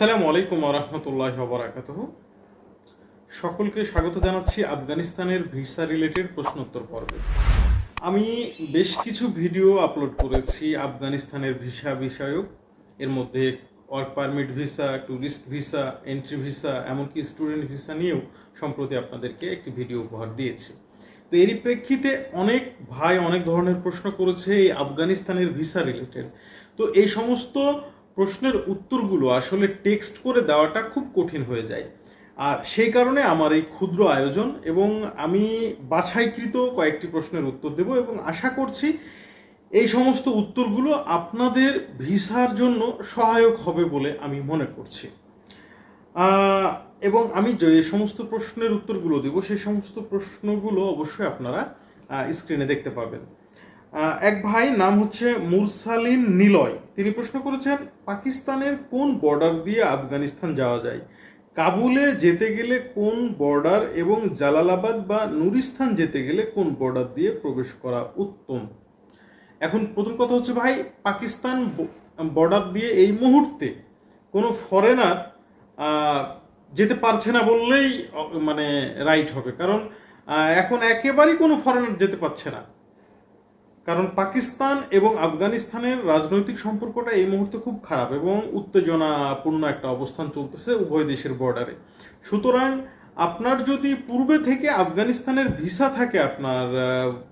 আসসালামু আলাইকুম রহমতুল্লাহ বরাকাত সকলকে স্বাগত জানাচ্ছি আফগানিস্তানের ভিসা রিলেটেড প্রশ্নোত্তর পর্বে। আমি বেশ কিছু ভিডিও আপলোড করেছি আফগানিস্তানের ভিসা বিষয়ক। এর মধ্যে work permit visa tourist visa entry visa এমনকি স্টুডেন্ট ভিসা নিয়েও সম্প্রতি আপনাদেরকে একটি ভিডিও উপহার দিয়েছি। তো এরই প্রেক্ষিতে অনেক ভাই অনেক ধরনের প্রশ্ন করেছে এই আফগানিস্তানের ভিসা রিলেটেড। তো এই সমস্ত প্রশ্নের উত্তরগুলো আসলে টেক্সট করে দেওয়াটা খুব কঠিন হয়ে যায়। আর সেই কারণে আমার এই ক্ষুদ্র আয়োজন এবং আমি বাছাইকৃত কয়েকটি প্রশ্নের উত্তর দেব এবং আশা করছি এই সমস্ত উত্তরগুলো আপনাদের ভিসার জন্য সহায়ক হবে বলে আমি মনে করছি। এবং আমি যে সমস্ত প্রশ্নের উত্তরগুলো দেব সেই সমস্ত প্রশ্নগুলো অবশ্যই আপনারা স্ক্রিনে দেখতে পাবেন। এক ভাই নাম হচ্ছে মুরসালিন নিলয়। তিনি প্রশ্ন করেছেন, পাকিস্তানের কোন বর্ডার দিয়ে আফগানিস্তান যাওয়া যায়? কাবুলে যেতে গেলে কোন বর্ডার এবং জালালাবাদ বা নুরিস্তান যেতে গেলে কোন বর্ডার দিয়ে প্রবেশ করা উত্তম? এখন প্রথম কথা হচ্ছে ভাই, পাকিস্তান বর্ডার দিয়ে এই মুহূর্তে কোনো ফরেনার যেতে পারছে না বললেই মানে রাইট হবে। কারণ এখন একেবারেই কোনো ফরেনার যেতে পারছে না। কারণ পাকিস্তান এবং আফগানিস্তানের রাজনৈতিক সম্পর্কটা এই মুহূর্তে খুব খারাপ এবং উত্তেজনাপূর্ণ একটা অবস্থান চলতেছে উভয় দেশের বর্ডারে সুতরাং আপনার যদি পূর্বে থেকে আফগানিস্তানের ভিসা থাকে আপনার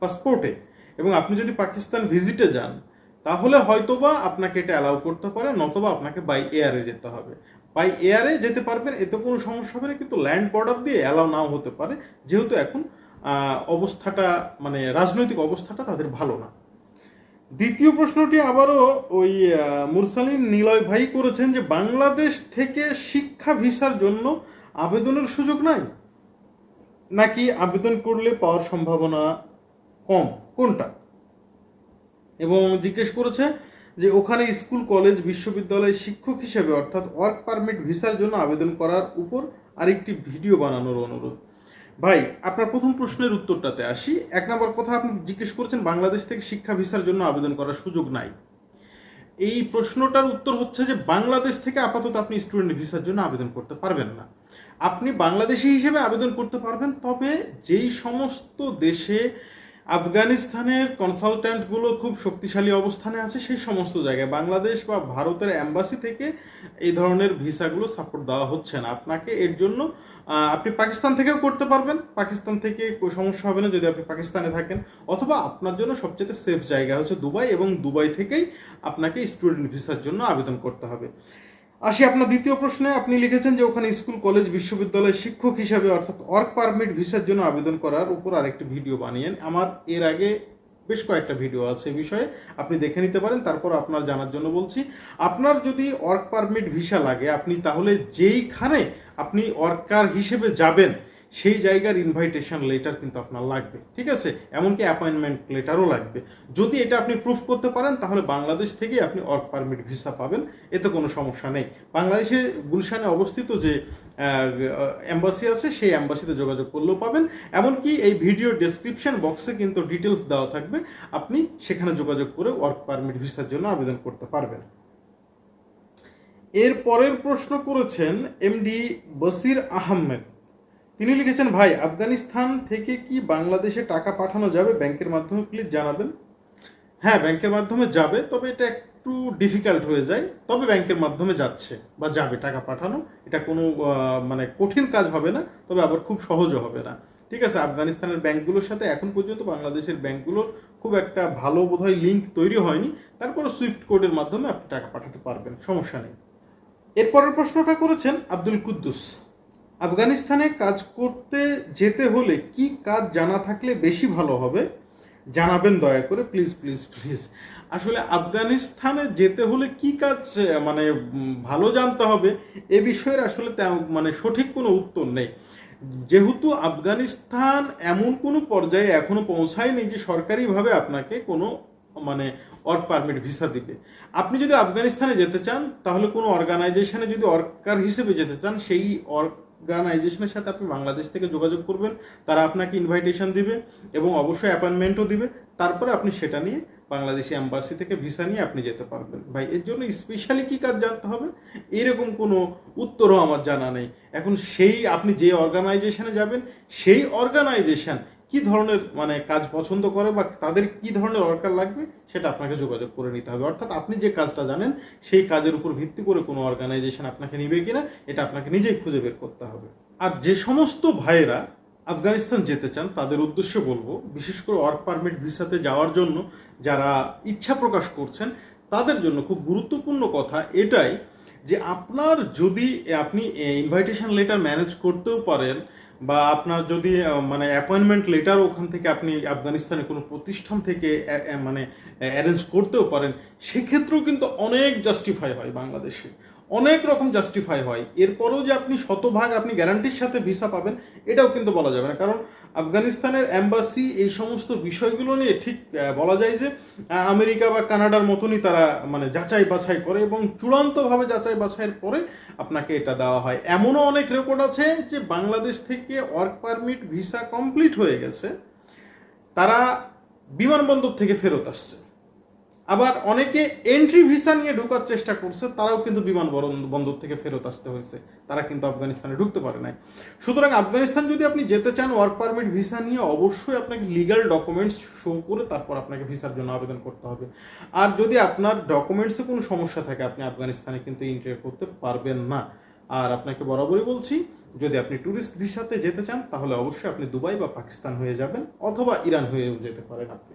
পাসপোর্টে এবং আপনি যদি পাকিস্তান ভিজিটে যান, তাহলে হয়তোবা আপনাকে এটা অ্যালাউ করতে পারে, নতবা আপনাকে বাই এয়ারে যেতে হবে। বাই এয়ারে যেতে পারবেন, এতে কোনো সমস্যা হবে না, কিন্তু ল্যান্ড বর্ডার দিয়ে অ্যালাউ নাও হতে পারে, যেহেতু এখন অবস্থাটা মানে রাজনৈতিক অবস্থাটা তাদের ভালো না। দ্বিতীয় প্রশ্নটি আবারও ওই মুরসালিন নিলয় ভাই করেছেন যে বাংলাদেশ থেকে শিক্ষা ভিসার জন্য আবেদনের সুযোগ নাই? নাকি আবেদন করলে পাওয়ার সম্ভাবনা কম? কোনটা? এবং জিজ্ঞেস করেছে যে ওখানে স্কুল, কলেজ, বিশ্ববিদ্যালয় শিক্ষক হিসেবে অর্থাৎ ওয়ার্ক পারমিট ভিসার জন্য আবেদন করার উপর আরেকটি ভিডিও বানানোর অনুরোধ। ভাই, আপনার প্রথম প্রশ্নের উত্তরটাতে আসি। এক নম্বর কথা আপনি জিজ্ঞেস করেছেন, বাংলাদেশ থেকে শিক্ষা ভিসার জন্য আবেদন করার সুযোগ নাই। এই প্রশ্নটার উত্তর হচ্ছে যে, বাংলাদেশ থেকে আপাতত আপনি স্টুডেন্ট ভিসার জন্য আবেদন করতে পারবেন না। আপনি বাংলাদেশি হিসেবে আবেদন করতে পারবেন, তবে যেই সমস্ত দেশে আফগানিস্তানের কনসালট্যান্টগুলো খুব শক্তিশালী অবস্থানে আছে, সেই সমস্ত জায়গায়। বাংলাদেশ বা ভারতের অ্যাম্বাসি থেকে এই ধরনের ভিসাগুলো সাপোর্ট দেওয়া হচ্ছে না। আপনাকে এর জন্য আপনি পাকিস্তান থেকেও করতে পারবেন। পাকিস্তান থেকে সমস্যা হবে না যদি আপনি পাকিস্তানে থাকেন। অথবা আপনার জন্য সবচেয়ে সেফ জায়গা হচ্ছে দুবাই এবং দুবাই থেকেই আপনাকে স্টুডেন্ট ভিসার জন্য আবেদন করতে হবে। আসি আপনার দ্বিতীয় প্রশ্নে, আপনি লিখেছেন যে ওখানে স্কুল, কলেজ, বিশ্ববিদ্যালয়ের শিক্ষক হিসাবে অর্থাৎ ওয়ার্ক পারমিট ভিসার জন্য আবেদন করার উপর আরেকটি ভিডিও বানিয়েন। আমার এর আগে বেশ কয়েকটা ভিডিও আছে এই বিষয়ে। আপনি দেখে নিতে পারেন, তারপর আপনার জানার জন্য বলছি। আপনার যদি ওয়ার্ক পারমিট ভিসা লাগে, আপনি তাহলে যেইখানে আপনি ওয়ার্কার হিসেবে যাবেন সেই জায়গার ইনভাইটেশন লেটার কিন্তু আপনার লাগবে, ঠিক আছে? এমনকি অ্যাপয়েন্টমেন্ট লেটারও লাগবে। যদি এটা আপনি প্রুফ করতে পারেন, তাহলে বাংলাদেশ থেকেই আপনি ওয়ার্ক পারমিট ভিসা পাবেন, এতে কোনো সমস্যা নেই। বাংলাদেশে গুলশানে অবস্থিত যে অ্যাম্বাসি আছে, সেই অ্যাম্বাসিতে যোগাযোগ করলেও পাবেন। এমনকি এই ভিডিও ডেসক্রিপশন বক্সে কিন্তু ডিটেলস দেওয়া থাকবে। আপনি সেখানে যোগাযোগ করে ওয়ার্ক পারমিট ভিসার জন্য আবেদন করতে পারবেন। এর পরের প্রশ্ন করেছেন এমডি বসির আহমেদ। তিনি লিখেছেন, ভাই, আফগানিস্তান থেকে কি বাংলাদেশে টাকা পাঠানো যাবে? ব্যাংকের মাধ্যমে প্লিজ জানাবেন। হ্যাঁ ব্যাংকের মাধ্যমে যাবে, তবে এটা একটু ডিফিকাল্ট হয়ে যায়। তবে ব্যাংকের মাধ্যমে যাচ্ছে বা যাবে টাকা পাঠানো। এটা কোনো মানে কঠিন কাজ হবে না, তবে আবার খুব সহজও হবে না। ঠিক আছে, আফগানিস্তানের ব্যাংকগুলোর সাথে এখন পর্যন্ত বাংলাদেশের ব্যাংকগুলোর খুব একটা ভালো বোধহয় লিঙ্ক তৈরি হয়নি। তারপরে সুইফট কোডের মাধ্যমে আপনি টাকা পাঠাতে পারবেন, সমস্যা নেই। এরপরের প্রশ্নটা করেছেন আব্দুল কুদ্দুস। আফগানিস্তানে কাজ করতে যেতে হলে কি কাজ জানা থাকলে বেশি ভালো হবে? জানাবেন দয়া করে প্লিজ প্লিজ প্লিজ আসলে আফগানিস্তানে যেতে হলে কি কাজ মানে ভালো জানতে হবে এ বিষয়ের আসলে মানে সঠিক কোনো উত্তর নেই। যেহেতু আফগানিস্তান এমন কোনো পর্যায়ে এখনও পৌঁছায়নি যে সরকারিভাবে আপনাকে কোনো মানে ওয়ার্ক পারমিট ভিসা দিবে। আপনি যদি আফগানিস্তানে যেতে চান, তাহলে কোনো অর্গানাইজেশনে যদি ওয়ার্কার হিসেবে যেতে চান, সেই অর্গানাইজেশনের সাথে আপনি বাংলাদেশ থেকে যোগাযোগ করবেন, তারা আপনাকে ইনভাইটেশন দিবে এবং অবশ্যই অ্যাপয়েন্টমেন্টও দিবে। তারপরে আপনি সেটা নিয়ে বাংলাদেশি অ্যাম্বাসি থেকে ভিসা নিয়ে আপনি যেতে পারবেন। ভাই, এর জন্য স্পেশালি কী কাজ জানতে হবে? এরকম কোনো উত্তরও আমার জানা নেই। এখন সেই আপনি যে অর্গানাইজেশনে যাবেন, সেই অর্গানাইজেশন কি ধরনের মানে কাজ পছন্দ করে বা তাদের কি ধরনের ওয়ার্কার লাগবে, সেটা আপনাকে যোগাযোগ করে নিতে হবে। অর্থাৎ আপনি যে কাজটা জানেন, সেই কাজের উপর ভিত্তি করে কোনো অর্গানাইজেশন আপনাকে নিবে কিনা, এটা আপনাকে নিজেই খুঁজে বের করতে হবে। আর যে সমস্ত ভাইয়েরা আফগানিস্তান যেতে চান, তাদের উদ্দেশ্যে বলব, বিশেষ করে ওয়ার্ক পারমিট ভিসাতে যাওয়ার জন্য যারা ইচ্ছা প্রকাশ করছেন, তাদের জন্য খুব গুরুত্বপূর্ণ কথা এটাই যে, আপনার যদি আপনি ইনভাইটেশন লেটার ম্যানেজ করতেও পারেন বা আপনার যদি মানে অ্যাপয়েন্টমেন্ট লেটার ওখান থেকে আপনি আফগানিস্তানে কোনো প্রতিষ্ঠান থেকে মানে অ্যারেঞ্জ করতেও পারেন, সেক্ষেত্রেও কিন্তু অনেক জাস্টিফাই হয় বাংলাদেশে। অনেক রকম জাস্টিফাই হয়। এরপরেও যে আপনি শতভাগ আপনি গ্যারান্টির সাথে ভিসা পাবেন, এটাও কিন্তু বলা যাবে না। কারণ আফগানিস্তানের অ্যাম্বাসি এই সমস্ত বিষয়গুলো নিয়ে ঠিক বলা যায় যে আমেরিকা বা কানাডার মতনই তারা মানে যাচাই বাছাই করে এবং চূড়ান্তভাবে যাচাই বাছাইয়ের পরে আপনাকে এটা দেওয়া হয়। এমনও অনেক রেকর্ড আছে যে বাংলাদেশ থেকে ওয়ার্ক পারমিট ভিসা কমপ্লিট হয়ে গেছে, তারা বিমানবন্দর থেকে ফেরত আসছে। আবার অনেকে এন্ট্রি ভিসা নিয়ে ঢোকার চেষ্টা করছে, তারাও কিন্তু বিমান বন্দর থেকে ফেরত আসতে হয়েছে। তারা কিন্তু আফগানিস্তানে ঢুকতে পারে নাই। সুতরাং আফগানিস্তান যদি আপনি যেতে চান ওয়ার্ক পারমিট ভিসা নিয়ে অবশ্যই আপনাকে লিগ্যাল ডকুমেন্টস শো করে তারপর আপনাকে ভিসার জন্য আবেদন করতে হবে। আর যদি আপনার ডকুমেন্টসে কোনো সমস্যা থাকে, আপনি আফগানিস্তানে কিন্তু এন্ট্রি করতে পারবেন না। আর আপনাকে বরাবরই বলছি, যদি আপনি ট্যুরিস্ট ভিসাতে যেতে চান, তাহলে অবশ্যই আপনি দুবাই বা পাকিস্তান হয়ে যাবেন, অথবা ইরান হয়েও যেতে পারেন আপনি।